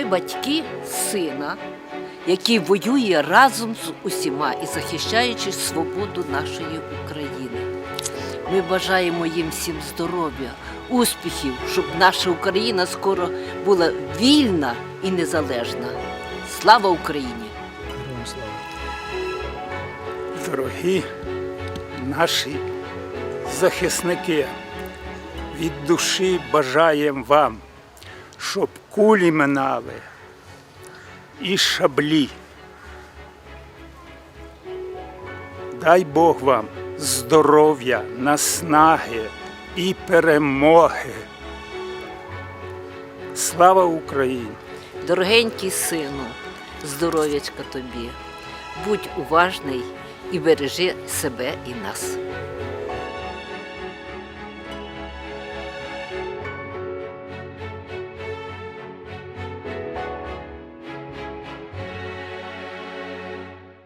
батьки сина, який воює разом з усіма і захищаючи свободу нашої України. Ми бажаємо їм всім здоров'я, успіхів, щоб наша Україна скоро була вільна і незалежна. Слава Україні! Дорогі наші захисники, від душі бажаємо вам, щоб кулі минали і шаблі. Дай Бог вам здоров'я, наснаги і перемоги. Слава Україні! Дорогенький сину, здоров'ячка тобі, будь уважний і бережи себе і нас.